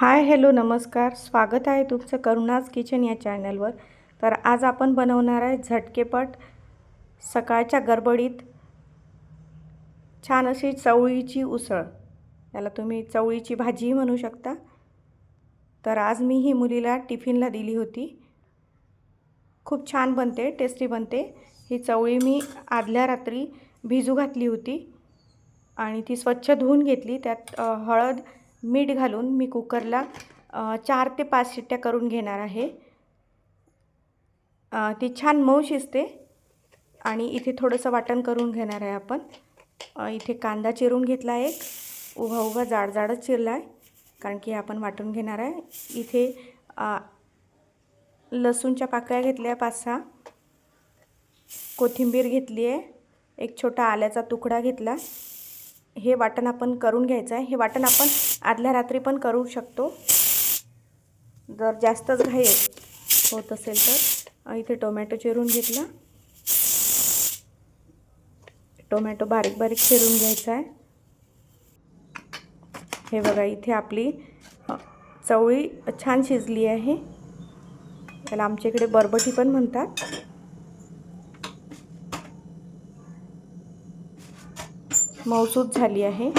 Hi hello नमस्कार. स्वागत आहे तुमचं करुणाज किचन या चॅनलवर. तर आज आपण बनवणार आहे झटकेपट सकाळच्या गडबडीत छान अशी चवळीची उसळ. याला तुम्ही चवळीची भाजीही म्हणू शकता. तर आज मी ही मुलीला टिफिनला दिली होती. खूप छान बनते टेस्टी बनते. ही चवळी मी आदल्या रात्री भिजू घातली होती आणि ती स्वच्छ धुवून घेतली. त्यात हळद मीठ घालून मी कुकरला चार ते पाच शिट्ट्या करून घेणार आहे. ती छान मऊ शिजते आणि इथे थोडंसं वाटण करून घेणार आहे आपण. इथे कांदा चिरून घेतला आहे. एक उभा उभा जाड जाडच चिरला आहे कारण की आपण वाटून घेणार आहे. इथे लसूणच्या पाकळ्या घेतल्या पाच सहा. कोथिंबीर घेतली आहे. एक छोटा आल्याचा तुकडा घेतला. हे वाटण आपण करून घ्यायचं आहे. हे वाटण आपण आदल्या रात्री पण करू शकतो. जर जास्तच घाई होत असेल तर इथे टोमॅटो चिरून घेतला. टोमॅटो बारीक बारीक चिरून घ्यायचा आहे. हे बघा इथे आपली चवळी छान शिजली आहे. त्याला आमच्या इकडे बरबटी पण म्हणतात. मौसूद झाली आहे.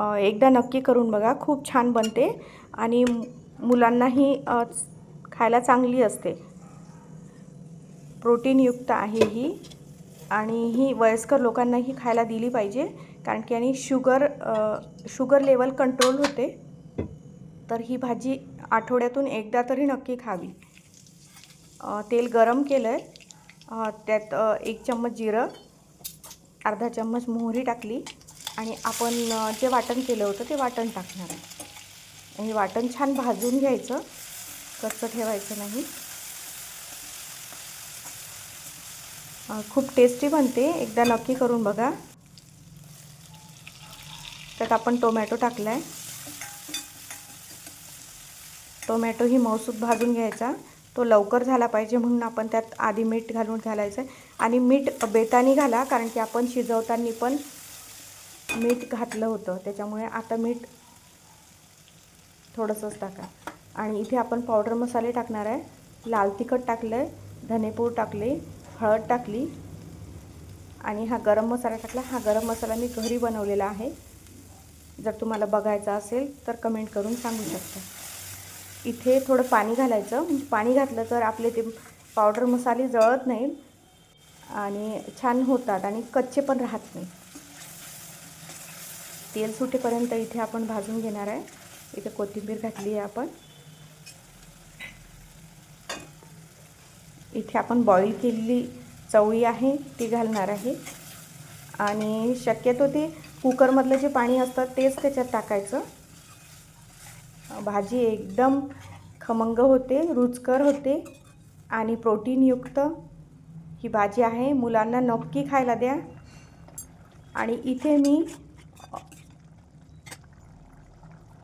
एकदा नक्की करून बघा. खूप छान बनते आणि मुलांनाही खायला चांगली असते. प्रोटीनयुक्त आहे ही आणि ही वयस्कर लोकांनाही खायला दिली पाहिजे. कारण की आणि शुगर शुगर लेवल कंट्रोल होते. तर ही भाजी आठवड्यातून एकदा तरी नक्की खावी. तेल गरम केलं आहे त्यात एक चम्मच जिरं अर्धा चम्मच मोहरी टाकली. आणि आपण जे वाटण केलं होतं ते वाटण टाकणार आहे. आणि वाटण छान भाजून घ्यायचं. कच्चं ठेवायचं नाही. खूप टेस्टी बनते. एकदा नक्की करून बघा. त्यात आपण टोमॅटो टाकला आहे टोमॅटो ही मौसूद भाजून घ्यायचा. तो लवकर झाला पाहिजे म्हणून आपण त्यात आधी मीठ घालून घालायचं आहे आणि मीठ बेतानी घाला कारण की आपण शिजवताना पण मीठ घातलं होतं त्याच्यामुळे आता मीठ थोडंसंच टाका. आणि इथे आपण पावडर मसाले टाकणार आहे. लाल तिखट टाकलं आहे धनेपूड टाकले हळद टाकली आणि हा गरम मसाला टाकला. हा गरम मसाला मी घरी बनवलेला आहे. जर तुम्हाला बघायचा असेल तर कमेंट करून सांगू शकता. इथे थोडं पाणी घालायचं. म्हणजे पाणी घातलं तर आपले ते पावडर मसाले जळत नाही आणि छान होतात आणि कच्चे पण राहत नाही तेल सुटेपर्यंत इथे आपण भाजून घेणार आहे. इथे कोथिंबीर घातली आहे आपण. इथे आपण बॉईल केलेली चवळी आहे ती घालणार आहे. आणि शक्यतो ते कुकरमधलं जे पाणी असतं तेच त्याच्यात टाकायचं. भाजी एकदम खमंग होते रुचकर होते आणि प्रोटीनयुक्त ही भाजी आहे. मुलांना नक्की खायला द्या. आणि इथे मी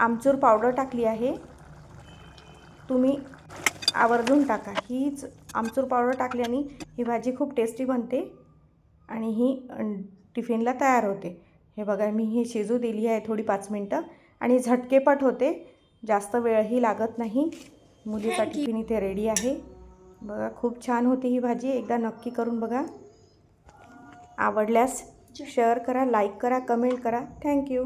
आमचूर पावडर टाकली आहे. तुम्ही आवर्जून टाका. हीच आमचूर पावडर टाकल्याने ही भाजी खूप टेस्टी बनते आणि ही टिफिनला तयार होते. हे बघा मी ही शिजू दिली आहे थोडी पाच मिनटं आणि झटकेपट होते. जास्त वेळही लागत नाही. मुलीचा टिफिन इथे रेडी आहे. बघा खूप छान होती ही भाजी. एकदा नक्की करून बघा. आवडल्यास शेअर करा लाईक करा कमेंट करा. थँक्यू